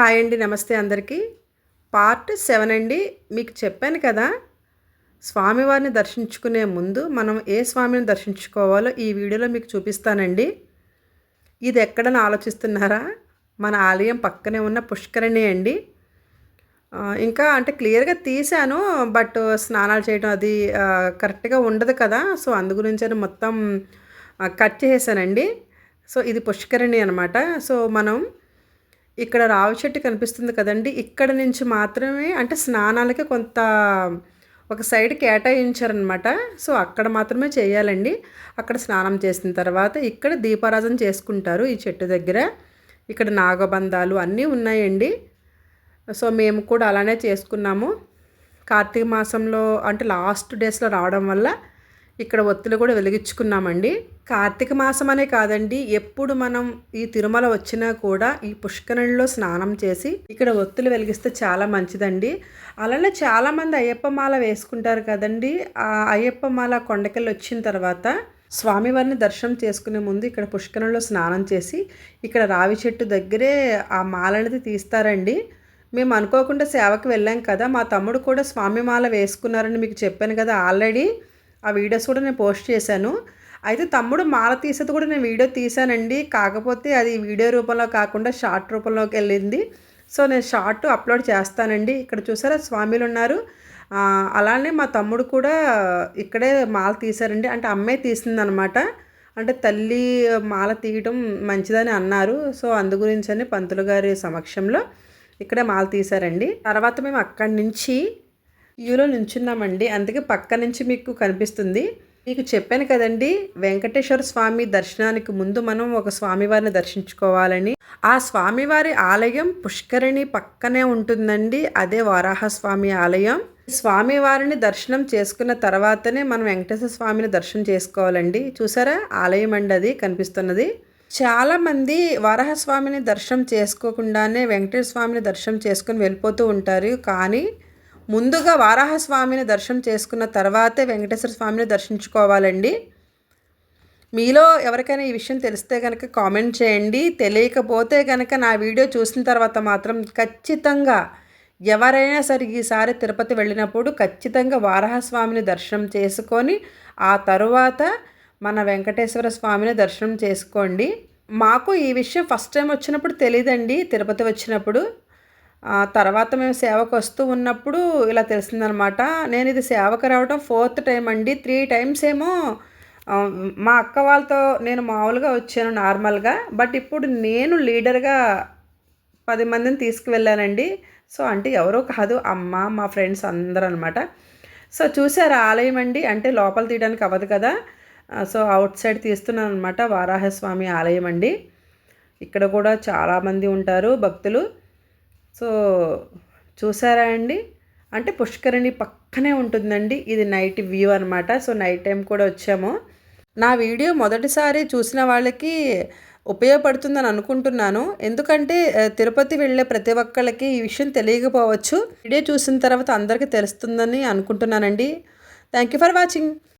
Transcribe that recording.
Hi అండి నమస్తే అందరికీ. పార్ట్ సెవెన్ అండి. మీకు చెప్పాను కదా స్వామివారిని దర్శించుకునే ముందు మనం ఏ స్వామిని దర్శించుకోవాలో ఈ వీడియోలో మీకు చూపిస్తానండి. ఇది ఎక్కడని ఆలోచిస్తున్నారా? మన ఆలయం పక్కనే ఉన్న పుష్కరిణి అండి. ఇంకా అంటే క్లియర్గా తీశాను బట్ స్నానాలు చేయడం అది కరెక్ట్గా ఉండదు కదా. సో అందు గురించి మొత్తం కట్ చేసానండి సో ఇది పుష్కరిణి అనమాట సో మనం ఇక్కడ రావి చెట్టు కనిపిస్తుంది కదండి. ఇక్కడ నుంచి మాత్రమే అంటే స్నానాలకి కొంత ఒక సైడ్ కేటాయించారనమాట సో అక్కడ మాత్రమే చేయాలండి. అక్కడ స్నానం చేసిన తర్వాత ఇక్కడ దీపారాధన చేసుకుంటారు ఈ చెట్టు దగ్గర. ఇక్కడ నాగబంధాలు అన్నీ ఉన్నాయండి. సో మేము కూడా అలానే చేసుకున్నాము. కార్తీక మాసంలో అంటే లాస్ట్ డేస్లో రావడం వల్ల ఇక్కడ ఒత్తులు కూడా వెలిగించుకున్నామండి. కార్తీక మాసం అనే కాదండి ఎప్పుడు మనం ఈ తిరుమల వచ్చినా కూడా ఈ పుష్కరణిలో స్నానం చేసి ఇక్కడ ఒత్తులు వెలిగిస్తే చాలా మంచిదండి. అలానే చాలామంది అయ్యప్ప మాల వేసుకుంటారు కదండి. ఆ అయ్యప్ప మాల కొండకెళ్ళి వచ్చిన తర్వాత స్వామివారిని దర్శనం చేసుకునే ముందు ఇక్కడ పుష్కరంలో స్నానం చేసి ఇక్కడ రావి చెట్టు దగ్గరే ఆ మాల అనేది తీస్తారండి. మేము అనుకోకుండా సేవకి వెళ్ళాం కదా మా తమ్ముడు కూడా స్వామి మాల వేసుకున్నారని మీకు చెప్పాను కదా ఆల్రెడీ. ఆ వీడియోస్ కూడా నేను పోస్ట్ చేశాను. అయితే తమ్ముడు మాల తీసేది కూడా నేను వీడియో తీశానండి. కాకపోతే అది వీడియో రూపంలో కాకుండా షార్ట్ రూపంలోకి వెళ్ళింది. సో నేను షార్ట్ అప్లోడ్ చేస్తానండి. ఇక్కడ చూసారా స్వామిలు ఉన్నారు. అలానే మా తమ్ముడు కూడా ఇక్కడే మాల తీశారండి. అంటే అమ్మాయి తీసిందనమాట. అంటే తల్లి మాల తీయటం మంచిదని అన్నారు. సో అందు గురించి అని పంతులు గారి సమక్షంలో ఇక్కడే మాల తీశారండి. తర్వాత మేము అక్కడి నుంచి క్యూలో నించున్నామండి. అందుకే పక్క నుంచి మీకు కనిపిస్తుంది. మీకు చెప్పాను కదండి వెంకటేశ్వర స్వామి దర్శనానికి ముందు మనం ఒక స్వామివారిని దర్శించుకోవాలని. ఆ స్వామివారి ఆలయం పుష్కరిణి పక్కనే ఉంటుందండి అదే వారాహస్వామి ఆలయం. స్వామివారిని దర్శనం చేసుకున్న తర్వాతనే మనం వెంకటేశ్వర స్వామిని దర్శనం చేసుకోవాలండి. చూసారా? ఆలయం అండి అది కనిపిస్తున్నది. చాలామంది వరాహస్వామిని దర్శనం చేసుకోకుండానే వెంకటేశ్వర స్వామిని దర్శనం చేసుకుని వెళ్ళిపోతూ ఉంటారు కానీ ముందుగా వారాహస్వామిని దర్శనం చేసుకున్న తర్వాతే వెంకటేశ్వర స్వామిని దర్శించుకోవాలండి. మీలో ఎవరికైనా ఈ విషయం తెలిస్తే కనుక కామెంట్ చేయండి. తెలియకపోతే కనుక నా వీడియో చూసిన తర్వాత మాత్రం ఖచ్చితంగా ఎవరైనా సరే ఈసారి తిరుపతి వెళ్ళినప్పుడు ఖచ్చితంగా వారాహస్వామిని దర్శనం చేసుకొని ఆ తరువాత మన వెంకటేశ్వర స్వామిని దర్శనం చేసుకోండి. మాకు ఈ విషయం ఫస్ట్ టైం వచ్చినప్పుడు తెలియదండి తిరుపతి వచ్చినప్పుడు తర్వాత మేము సేవకు వస్తూ ఉన్నప్పుడు ఇలా తెలిసిందనమాట. నేను ఇది సేవకు రావడం ఫోర్త్ టైం అండి. త్రీ టైమ్స్ ఏమో మా అక్క వాళ్ళతో నేను మామూలుగా వచ్చాను నార్మల్గా. బట్ ఇప్పుడు నేను లీడర్గా పది మందిని తీసుకువెళ్ళానండి. సో అంటే ఎవరో కాదు అమ్మ మా ఫ్రెండ్స్ అందరూ అనమాట సో చూసారు ఆలయం అండి? అంటే లోపల తీయడానికి అవ్వదు కదా. సో అవుట్ సైడ్ తీస్తున్నాను అనమాట వారాహస్వామి ఆలయం అండి. ఇక్కడ కూడా చాలామంది ఉంటారు భక్తులు. సో చూసారా అండి? అంటే పుష్కరిణి పక్కనే ఉంటుందండి. ఇది నైట్ వ్యూ అనమాట సో నైట్ టైం కూడా వచ్చాము. నా వీడియో మొదటిసారి చూసిన వాళ్ళకి ఉపయోగపడుతుందని అనుకుంటున్నాను. ఎందుకంటే తిరుపతి వెళ్ళే ప్రతి ఒక్కళ్ళకి ఈ విషయం తెలియకపోవచ్చు. వీడియో చూసిన తర్వాత అందరికీ తెలుస్తుందని అనుకుంటున్నానండి. Thank you for watching.